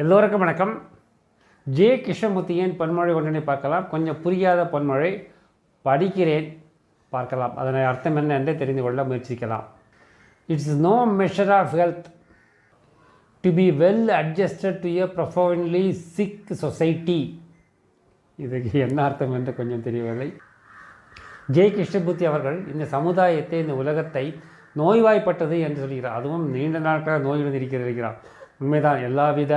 எல்லோருக்கும் வணக்கம். ஜே கிருஷ்ணமூர்த்தியின் பன்மொழி ஒன்றினை பார்க்கலாம். கொஞ்சம் புரியாத பொன்மொழி படிக்கிறேன். பார்க்கலாம். அதனை அர்த்தம் என்ன என்று தெரிந்து கொள்ள முயற்சிக்கலாம். It's no measure of health to be well adjusted to a profoundly sick society இதுக்கு என்ன அர்த்தம் என்று கொஞ்சம் தெரியவில்லை. ஜெய் கிருஷ்ணமூர்த்தி அவர்கள் இந்த சமுதாயத்தை இந்த உலகத்தை நோய்வாய்ப்பட்டது என்று சொல்கிறார். அதுவும் நீண்ட நாட்களாக நோயுடன் இருக்கிறார் உண்மைதான். எல்லாவித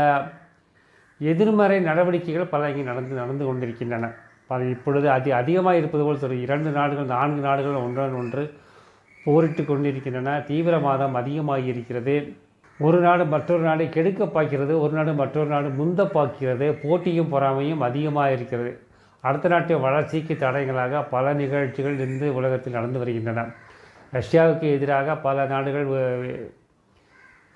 எதிர்மறை நடவடிக்கைகள் பல இங்கே நடந்து நடந்து கொண்டிருக்கின்றன. பல இப்பொழுது அதி அதிகமாக இருப்பது போல் சொல்லி இரண்டு நாடுகள் நான்கு நாடுகள் ஒன்றன் ஒன்று போரிட்டு கொண்டிருக்கின்றன. தீவிரவாதம் அதிகமாகி இருக்கிறது. ஒரு நாடு மற்றொரு நாடை கெடுக்க பார்க்கிறது ஒரு நாடு மற்றொரு நாடு முந்த பார்க்கிறது போட்டியும் பொறாமையும் அதிகமாக இருக்கிறது. அடுத்த நாட்டின் வளர்ச்சிக்கு தடைகளாக பல நிகழ்ச்சிகள் இன்று உலகத்தில் நடந்து வருகின்றன. ரஷ்யாவுக்கு எதிராக பல நாடுகள்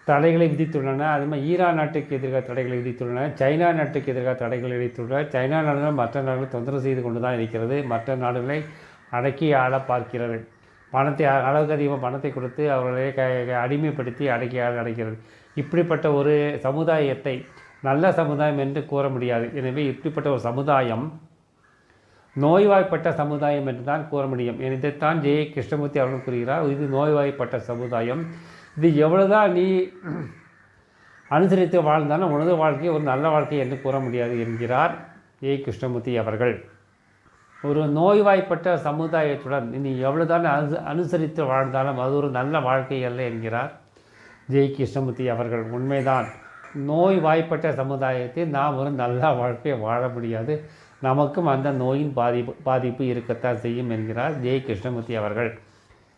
தடைகளை விதித்துள்ளன. அது மாதிரி ஈரான் நாட்டுக்கு எதிராக தடைகளை விதித்துள்ளன. சைனா நாட்டுக்கு எதிராக தடைகளை விதித்துள்ளன. சைனா நாடுகள் மற்ற நாடுகளை தொந்தரவு செய்து கொண்டு தான் இருக்கிறது. மற்ற நாடுகளை அடக்கி ஆள பார்க்கிறது. பணத்தை அளவுக்கு அதிகமாக பணத்தை கொடுத்து அவர்களை க க- அடிமைப்படுத்தி அடக்கி ஆள அடைக்கிறது. இப்படிப்பட்ட ஒரு சமுதாயத்தை நல்ல சமுதாயம் என்று கூற முடியாது. எனவே இப்படிப்பட்ட ஒரு சமுதாயம் நோய்வாய்ப்பட்ட சமுதாயம் என்று தான் கூற முடியும். இதைத்தான் ஜெய கிருஷ்ணமூர்த்தி அவர்கள் கூறுகிறார். இது நோய்வாய்ப்பட்ட சமுதாயம். இது எவ்வளோதான் நீ அனுசரித்து வாழ்ந்தாலும் உனது வாழ்க்கை ஒரு நல்ல வாழ்க்கை என்று கூற முடியாது என்கிறார் ஏ. கிருஷ்ணமூர்த்தி அவர்கள். ஒரு நோய்வாய்ப்பட்ட சமுதாயத்துடன் நீ எவ்வளவுதான் அனு அனுசரித்து வாழ்ந்தாலும் அது ஒரு நல்ல வாழ்க்கை அல்ல என்கிறார் ஜெய் கிருஷ்ணமூர்த்தி அவர்கள். உண்மைதான். நோய் வாய்ப்பட்ட சமுதாயத்தில் நாம் ஒரு நல்ல வாழ்க்கையை வாழ முடியாது. நமக்கும் அந்த நோயின் பாதிப்பு பாதிப்பு இருக்கத்தான் செய்யும் என்கிறார் ஜெய் கிருஷ்ணமூர்த்தி அவர்கள்.